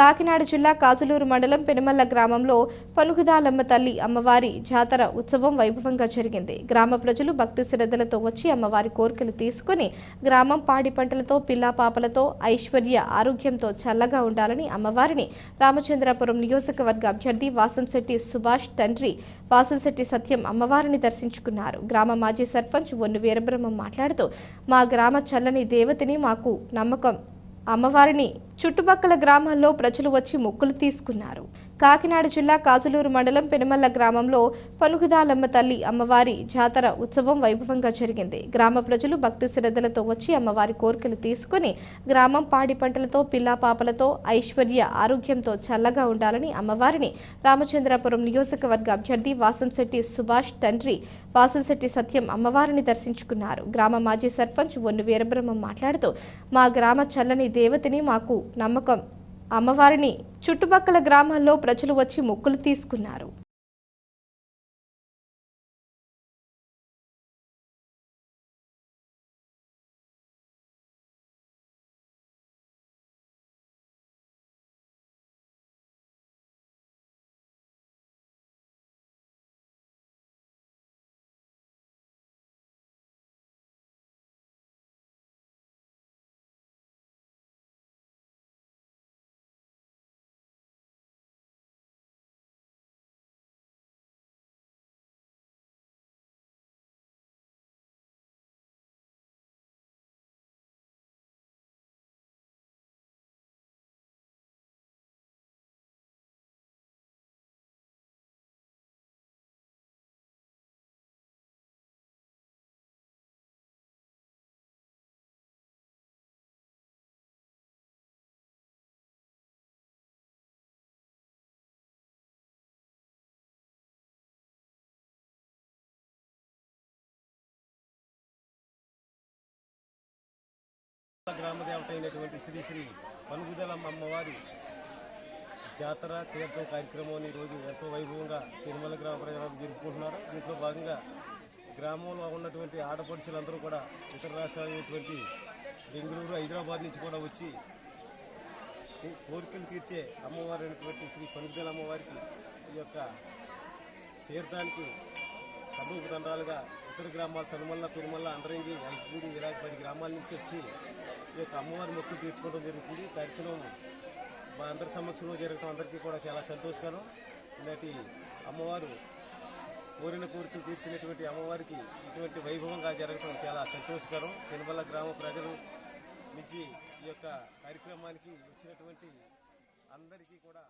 కాకినాడ జిల్లా కాజులూరు మండలం పెనుమల్ల గ్రామంలో పనుగుదాలమ్మ తల్లి అమ్మవారి జాతర ఉత్సవం వైభవంగా జరిగింది. గ్రామ ప్రజలు భక్తి శ్రద్ధలతో వచ్చి అమ్మవారి కోరికలు తీసుకుని గ్రామం పాడి పంటలతో పిల్లా పాపలతో ఐశ్వర్య ఆరోగ్యంతో చల్లగా ఉండాలని అమ్మవారిని రామచంద్రాపురం నియోజకవర్గ అభ్యర్థి వాసంశెట్టి సుభాష్ తండ్రి వాసంశెట్టి సత్యం అమ్మవారిని దర్శించుకున్నారు. గ్రామ మాజీ సర్పంచ్ వన్ను వీరబ్రహ్మం మాట్లాడుతూ మా గ్రామ చల్లని దేవతని మాకు నమ్మకం అమ్మవారిని చుట్టుపక్కల గ్రామాల్లో ప్రజలు వచ్చి మొక్కులు తీసుకున్నారు. కాకినాడ జిల్లా కాజులూరు మండలం పెనుమల్ల గ్రామంలో పనుగుదాలమ్మ తల్లి అమ్మవారి జాతర ఉత్సవం వైభవంగా జరిగింది. గ్రామ ప్రజలు భక్తి శ్రద్ధలతో వచ్చి అమ్మవారి కోరికలు తీసుకుని గ్రామం పాడి పంటలతో పిల్లా పాపలతో ఐశ్వర్య ఆరోగ్యంతో చల్లగా ఉండాలని అమ్మవారిని రామచంద్రాపురం నియోజకవర్గ అభ్యర్థి వాసంశెట్టి సుభాష్ తండ్రి వాసంశెట్టి సత్యం అమ్మవారిని దర్శించుకున్నారు. గ్రామ మాజీ సర్పంచ్ వన్ను వీరబ్రహ్మం మాట్లాడుతూ మా గ్రామ చల్లని దేవతని మాకు నమ్మకం అమ్మవారిని చుట్టుపక్కల గ్రామాల్లో ప్రజలు వచ్చి మొక్కులు తీసుకున్నారు. గ్రామ దేవత అయినటువంటి శ్రీ శ్రీ పనుగుదలమ్మ అమ్మవారి జాతర తీర్థం కార్యక్రమం ఈరోజు ఎంతో వైభవంగా తిరుమల గ్రామ ప్రజలు జరుపుకుంటున్నారు. దీంట్లో భాగంగా గ్రామంలో ఉన్నటువంటి ఆడపడుచులందరూ కూడా ఇతర రాష్ట్రాలైనటువంటి బెంగళూరు హైదరాబాద్ నుంచి కూడా వచ్చి కోరికలు తీర్చే అమ్మవారు అయినటువంటి శ్రీ పనుగుదల అమ్మవారికి ఈ యొక్క తీర్థానికి సభకు దండాలుగా ఇతర గ్రామాలు తనుమల్ల తిరుమల అండరంగి అల్పూడి ఇలా పది గ్రామాల నుంచి వచ్చి ఈ యొక్క అమ్మవారి మొక్కులు తీర్చుకోవడం జరుగుతుంది. కార్యక్రమం మా అందరి సమక్షంలో జరగడం అందరికీ కూడా చాలా సంతోషకరం. ఇలాంటి అమ్మవారు కోరిన కోరికలు తీర్చినటువంటి అమ్మవారికి ఇటువంటి వైభవంగా జరగడం చాలా సంతోషకరం. పెనుమల్ల గ్రామ ప్రజలు నుంచి ఈ యొక్క కార్యక్రమానికి వచ్చినటువంటి అందరికీ కూడా